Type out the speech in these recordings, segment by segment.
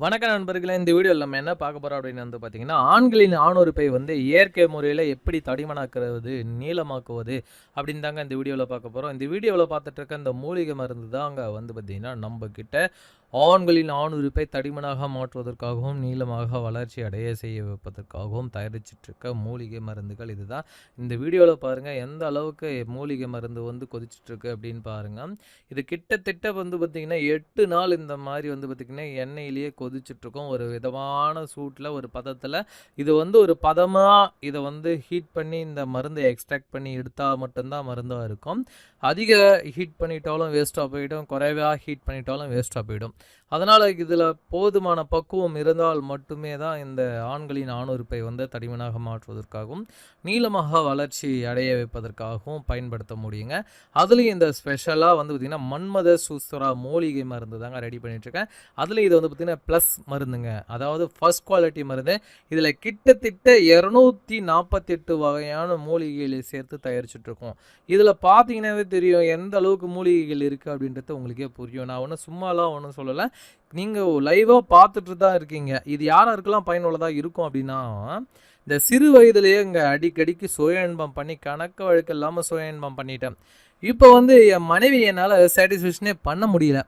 வணக்கம் நண்பர்களே இந்த வீடியோவில் நம்ம என்ன பார்க்க போகிறோம் அப்படின்னு வந்து பார்த்தீங்கன்னா ஆண்களின் ஆணுறுப்பை வந்து இயற்கை முறையில் எப்படி தடிமனாக்குறது நீளமாக்குவது அப்படின்னு தாங்க இந்த வீடியோவில் பார்க்க போகிறோம் இந்த வீடியோவில் பார்த்துட்டு இருக்க இந்த மூலிகை மருந்து தாங்க வந்து பார்த்திங்கன்னா நம்மக்கிட்ட ஆண்களின் ஆணுறுப்பை தடிமனாக மாற்றுவதற்காகவும் நீளமாக வளர்ச்சி அடைய செய்ய வைப்பதற்காகவும் தயாரிச்சிட்ருக்க மூலிகை மருந்துகள் இதுதான். இந்த வீடியோவில் பாருங்கள் எந்த அளவுக்கு மூலிகை மருந்து வந்து கொதிச்சிட்ருக்கு அப்படின்னு பாருங்கள் இது கிட்டத்தட்ட வந்து பார்த்திங்கன்னா எட்டு நாள் இந்த மாதிரி வந்து பார்த்திங்கன்னா எண்ணெயிலேயே கொதிச்சிட்ருக்கோம். ஒரு விதமான சூட்டில் ஒரு பதத்தில் இது வந்து ஒரு பதமாக இதை வந்து ஹீட் பண்ணி இந்த மருந்தை எக்ஸ்ட்ராக்ட் பண்ணி எடுத்தால் மட்டும்தான் மருந்தாக இருக்கும். அதிக ஹீட் பண்ணிட்டாலும் வேஸ்ட்டாக போயிடும். குறைவாக ஹீட் பண்ணிட்டாலும் வேஸ்ட்டாக போயிடும். அதனால் இதில் போதுமான பக்குவம் இருந்தால் மட்டுமே தான் இந்த ஆண்களின் ஆணுறுப்பை வந்து தடிமனாக மாற்றுவதற்காகவும் நீளமாக வளர்ச்சி அடைய வைப்பதற்காகவும் பயன்படுத்த முடியுங்க. அதுலேயும் இந்த ஸ்பெஷலாக வந்து பார்த்திங்கன்னா மன்மத சூஸ்வரா மூலிகை மருந்து தாங்க ரெடி பண்ணிகிட்ருக்கேன் அதுலேயும் இது வந்து பார்த்திங்கன்னா ப்ளஸ் மருந்துங்க. அதாவது ஃபர்ஸ்ட் குவாலிட்டி மருந்து. இதில் கிட்டத்தட்ட இரநூத்தி நாற்பத்தெட்டு வகையான மூலிகைகளை சேர்த்து தயாரிச்சுட்ருக்கோம். இதில் பார்த்தீங்கன்னாவே தெரியும் எந்த அளவுக்கு மூலிகைகள் இருக்குது அப்படின்றது உங்களுக்கே புரியும். நான் ஒன்றும் சும்மாலாம் ஒன்றும் சொல்லலை. நீங்கள் லைவாக பார்த்துட்டு தான் இருக்கீங்க. இது யாராருக்கெல்லாம் பயனுள்ளதாக இருக்கும் அப்படின்னா இந்த சிறு வயதுலேயே இங்கே அடிக்கடிக்கு சுய இன்பம் பண்ணி கணக்கு வழக்கு இல்லாமல் சுய இன்பம் பண்ணிட்டேன். இப்போ வந்து என் மனைவி என்னால் சாட்டிஸ்ஃபேக்ஷனே பண்ண முடியல.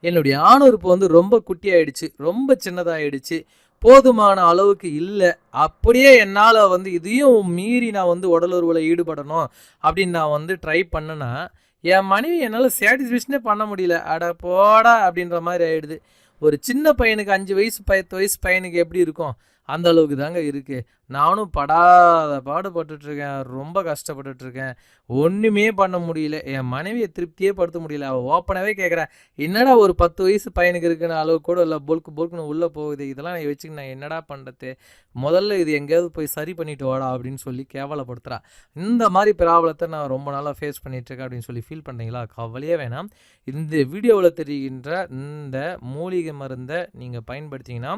என்னுடைய ஆணுறுப்பு வந்து ரொம்ப குட்டியாயிடுச்சு ரொம்ப சின்னதாகிடுச்சு போதுமான அளவுக்கு இல்லை. அப்படியே என்னால் வந்து இதையும் மீறி நான் வந்து உடலுறவில் ஈடுபடணும் அப்படின்னு நான் வந்து ட்ரை பண்ணேன்னா என் மனைவி என்னால் சாட்டிஸ்ஃபேஷனே பண்ண முடியல. அட போடா அப்படின்ற மாதிரி ஆயிடுது. ஒரு சின்ன பையனுக்கு அஞ்சு வயசு பத்து வயசு பையனுக்கு எப்படி இருக்கும்? அந்த அளவுக்கு தாங்க இருக்குது நானும் படாத பாடுபட்டுட்ருக்கேன் ரொம்ப கஷ்டப்பட்டுட்ருக்கேன். ஒன்றுமே பண்ண முடியல. என் மனைவியை திருப்தியே படுத்த முடியல. அவள் ஓப்பனாகவே கேட்குறேன் என்னடா ஒரு பத்து வயசு பையனுக்கு இருக்குன்னு அளவு கூட இல்லை. பொல்க்கு பொல்க்குன்னு உள்ளே போகுது. இதெல்லாம் நான் வச்சுக்கு நான் என்னடா பண்ணுறது முதல்ல இது எங்கேயாவது போய் சரி பண்ணிட்டு வாடா அப்படின்னு சொல்லி கேவலப்படுத்துகிறா இந்த மாதிரி ப்ராப்ளத்தை நான் ரொம்ப நாளாக ஃபேஸ் பண்ணிகிட்ருக்கேன் அப்படின்னு சொல்லி ஃபீல் பண்ணீங்களா கவலையே வேணாம். இந்த வீடியோவில் தெரிகின்ற இந்த மூலிகை மருந்தை நீங்கள் பயன்படுத்திங்கன்னா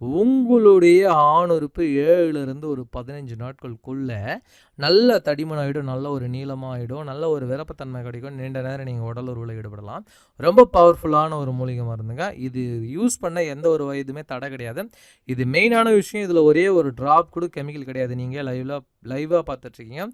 உங்களுடைய ஆணுறுப்பு ஏழுலேருந்து ஒரு பதினஞ்சு நாட்களுக்குள்ள நல்ல தடிமனாகிடும் நல்ல ஒரு நீளமாகிடும் நல்ல ஒரு விரப்பத்தன்மை கிடைக்கும். நீண்ட நேரம் நீங்கள் உடல் உருவில் ஈடுபடலாம். ரொம்ப பவர்ஃபுல்லான ஒரு மூலிகை மருந்துங்க. இது யூஸ் பண்ண எந்த ஒரு வயதுமே தடை கிடையாது. இது மெயினான விஷயம். இதில் ஒரே ஒரு ட்ராப் கூட கெமிக்கல் கிடையாது. நீங்கள் லைவில் லைவாக பார்த்துட்ருக்கீங்க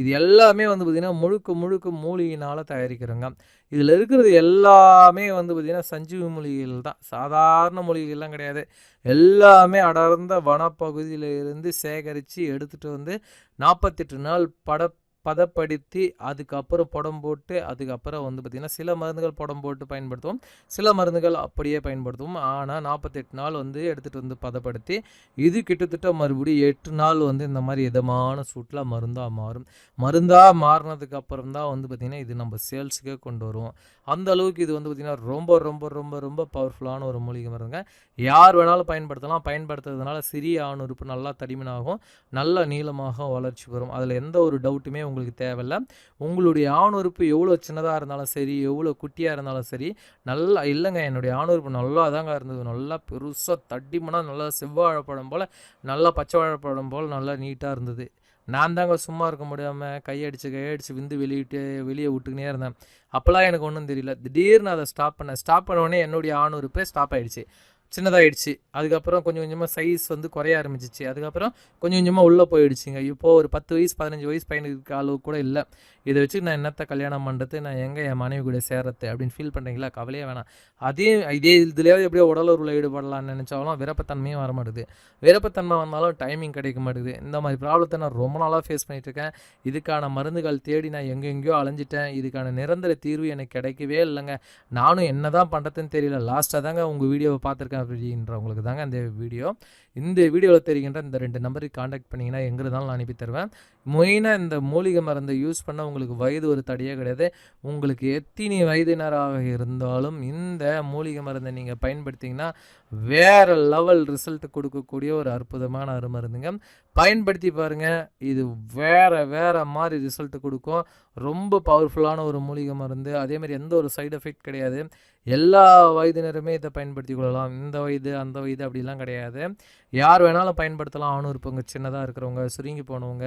இது எல்லாமே வந்து பார்த்திங்கன்னா முழுக்க முழுக்க மூலிகையினால் தயாரிக்கிறோங்க. இதில் இருக்கிறது எல்லாமே வந்து பார்த்திங்கன்னா சஞ்சீவி மூலிகைகள் தான். சாதாரண மூலிகைகள்லாம் கிடையாது. எல்லாமே அடர்ந்த வனப்பகுதியில் இருந்து சேகரித்து எடுத்துகிட்டு வந்து நாற்பத்தெட்டு நாள் பட பதப்படுத்தி அதுக்கப்புறம் புடம் போட்டு அதுக்கப்புறம் வந்து பார்த்திங்கன்னா சில மருந்துகள் புடம் போட்டு பயன்படுத்துவோம். சில மருந்துகள் அப்படியே பயன்படுத்துவோம். ஆனால் நாற்பத்தெட்டு நாள் வந்து எடுத்துகிட்டு வந்து பதப்படுத்தி இது கிட்டத்தட்ட மறுபடியும் எட்டு நாள் வந்து இந்த மாதிரி இதமான சூட்டில் மருந்தாக மாறும். மருந்தாக மாறினதுக்கு அப்புறம் தான் வந்து பார்த்திங்கன்னா இது நம்ம சேல்ஸுக்கே கொண்டு வருவோம். அந்த அளவுக்கு இது வந்து பார்த்திங்கன்னா ரொம்ப ரொம்ப ரொம்ப ரொம்ப பவர்ஃபுல்லான ஒரு மூலிகை மருந்துங்க. யார் வேணாலும் பயன்படுத்தலாம். பயன்படுத்துறதுனால சிறிய ஆணுறுப்பு நல்லா தடிமனாகும். நல்ல நீளமாக வளர்ச்சி வரும் அதில் எந்த ஒரு டவுட்டுமே உங்களுக்கு உங்களுக்கு தேவையில்ல. உங்களுடைய ஆணுறுப்பு எவ்வளோ சின்னதாக இருந்தாலும் சரி எவ்வளோ குட்டியாக இருந்தாலும் சரி நல்லா இல்லைங்க என்னுடைய ஆணுறுப்பு நல்லா தாங்க இருந்தது. நல்லா பெருசாக தடிமனாக நல்லா செவ்வாழைப்பழம் போல் நல்லா பச்சை வாழைப்பழம் போல் நல்லா நீட்டாக இருந்தது. நான் தாங்க சும்மா இருக்க முடியாமல் கையடிச்சு கையடிச்சு விந்து வெளியிட்டு வெளியே விட்டுக்கினே இருந்தேன். அப்போல்லாம் எனக்கு ஒன்றும் தெரியல. திடீர்னு அதை ஸ்டாப் பண்ணேன் ஸ்டாப் பண்ண உடனே என்னுடைய ஆணுறுப்பே ஸ்டாப் ஆகிடுச்சு சின்னதாகிடுச்சு அதுக்கப்புறம் கொஞ்சம் கொஞ்சமாக சைஸ் வந்து குறைய ஆரம்பிச்சிச்சு. அதுக்கப்புறம் கொஞ்சம் கொஞ்சமாக உள்ளே போயிடுச்சுங்க. இப்போது ஒரு பத்து வயசு பதினஞ்சு வயசு பையனுக்கு இருக்க அளவு கூட இல்லை. இதை வச்சு நான் என்னத்தை கல்யாணம் பண்ணுறது நான் எங்கே என் மனைவி கூட சேர்றது? அப்படின்னு ஃபீல் பண்ணுறீங்களா கவலையே வேணாம். அதே இதே இதுலேயாவது எப்படியோ உடலுறவில் ஈடுபடலாம்னு நினச்சாலும் விரப்பத்தன்மையும் வர மாட்டேது. விரப்பத்தன்மை வந்தாலும் டைமிங் கிடைக்க மாட்டேங்குது இந்த மாதிரி ப்ராப்ளத்தை நான் ரொம்ப நாளாக ஃபேஸ் பண்ணிகிட்ருக்கேன் இதுக்கான மருந்துகள் தேடி நான் எங்கெங்கேயோ அலைஞ்சிட்டேன். இதுக்கான நிரந்தர தீர்வு எனக்கு கிடைக்கவே இல்லைங்க. நானும் என்ன தான் பண்ணுறதுன்னு தெரியல லாஸ்ட்டாக தாங்க உங்கள் வீடியோவை பார்த்துருக்கேன். அப்படின்றவங்களுக்கு தாங்க இந்த வீடியோ. இந்த வீடியோவில் தெரிகின்ற இந்த ரெண்டு நம்பருக்கு காண்டாக்ட் பண்ணிங்கன்னா எங்கே இருந்தாலும் நான் அனுப்பி தருவேன். மெயினாக இந்த மூலிகை மருந்தை யூஸ் பண்ண உங்களுக்கு வயது ஒரு தடையே கிடையாது. உங்களுக்கு எத்தனை வயதினராக இருந்தாலும் இந்த மூலிகை மருந்தை நீங்கள் பயன்படுத்திங்கன்னா வேறு லெவல் ரிசல்ட் கொடுக்கக்கூடிய ஒரு அற்புதமான அருமருந்துங்க. பயன்படுத்தி பாருங்கள் இது வேறு வேறு மாதிரி ரிசல்ட் கொடுக்கும். ரொம்ப பவர்ஃபுல்லான ஒரு மூலிகை மருந்து. அதேமாதிரி எந்த ஒரு சைடு எஃபெக்ட் கிடையாது. எல்லா வயதினருமே இதை பயன்படுத்தி கொள்ளலாம். இந்த வயது அந்த வயது அப்படிலாம் கிடையாது. யார் வேணாலும் பயன்படுத்தலாம். ஆணும் இருப்பவங்க சின்னதாக இருக்கிறவங்க சுருங்கி போனவங்க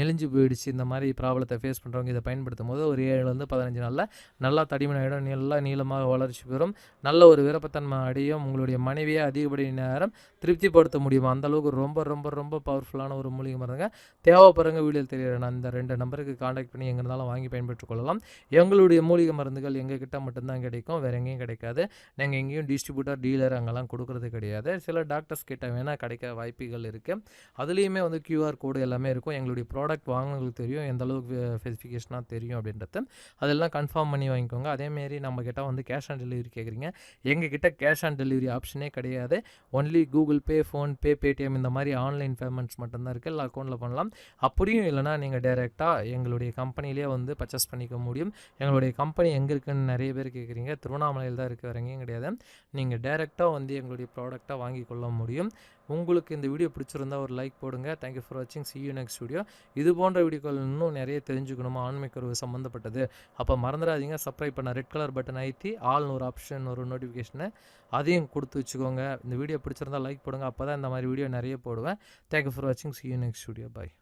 நெளிஞ்சு போயிடுச்சு. இந்த மாதிரி ப்ராப்ளத்தை ஃபேஸ் பண்ணுறவங்க இதை பயன்படுத்தும் போது ஒரு ஏழுலேருந்து பதினஞ்சு நாளில் நல்லா தடிமனாயிடும் நல்லா நீளமாக வளர்ச்சி பெறும். நல்ல ஒரு விருப்பத்தன்மை அடையும். உங்களுடைய மனைவியை அதிகப்படி நேரம் திருப்திப்படுத்த முடியும். அந்த அளவுக்கு ரொம்ப ரொம்ப ரொம்ப பவர்ஃபுல்லான ஒரு மூலிகை மருந்துங்க. தேவைப்படுறவங்க வீடியோ தெரியுற அந்த ரெண்டு நம்பருக்கு காண்டாக்ட் பண்ணி எங்கே இருந்தாலும் வாங்கி பயன்பெற்றுக் கொள்ளலாம். எங்களுடைய மூலிகை மருந்துகள் எங்கள் கிட்ட மட்டும்தான் கிடைக்கும். வேறு எங்கேயும் கிடைக்காது. நாங்கள் எங்கேயும் டிஸ்ட்ரிபியூட்டர் டீலர் அங்கெல்லாம் கொடுக்கறது கிடையாது. சில டாக்டர்ஸ் கிட்ட வேணால் கிடைக்க வாய்ப்புகள் இருக்குது அதுலேயுமே வந்து கியூஆர் கோடு எல்லாமே இருக்கும். எங்களுடைய ப்ராடக்ட் வாங்கினவங்களுக்கு தெரியும் எந்த அளவுக்கு ஸ்பெசிஃபிகேஷனாக தெரியும் அப்படின்றது. அதெல்லாம் கன்ஃபார்ம் பண்ணி வாங்கிக்கோங்க. அதேமாரி நம்ம வந்து கேஷ் ஆன் டெலிவரி கேட்குறீங்க எங்ககிட்ட கேஷ் ஆன் டெலிவரி ஆப்ஷனே கிடையாது. Only Google Pay PhonePe Paytm இந்த மாதிரி ஆன்லைன் பேமெண்ட்ஸ் மட்டும்தான் இருக்குது இல்லை அக்கௌண்ட்டில் பண்ணலாம். அப்படியும் இல்லைனா நீங்கள் டைரெக்டாக எங்களுடைய கம்பெனிலேயே வந்து பர்ச்சேஸ் பண்ணிக்க முடியும். எங்களுடைய கம்பெனி எங்கே இருக்குன்னு நிறைய பேர் கேட்குறீங்க திருவண்ணாமலையில் தான் இருக்குது வேறு கிடையாது. நீங்கள் டைரெக்டாக வந்து எங்களுடைய ப்ராடக்டாக வாங்கி கொள்ள முடியும். உங்களுக்கு இந்த வீடியோ பிடிச்சிருந்தா ஒரு லைக் போடுங்க. தேங்க்யூ ஃபார் வாட்சிங் சி யூ நெக்ஸ்ட் வீடியோ இது போன்ற வீடியோக்கள் இன்னும் நிறைய தெரிஞ்சுக்கணுமா? ஆன்மீக சம்மந்தப்பட்டது அப்போ மறந்துடாதீங்க. சப்ஸ்கிரைப் பண்ண ரெட் கலர் பட்டன் ஐத்தி ஆள்னு ஒரு ஆப்ஷன் ஒரு நோட்டிஃபிகேஷனை அதையும் கொடுத்து வச்சுக்கோங்க. இந்த வீடியோ பிடிச்சிருந்தா லைக் போடுங்க. அப்போ தான் இந்த மாதிரி வீடியோ நிறைய போடுவேன். தேங்க்யூ ஃபார் வாட்சிங் see you next video bye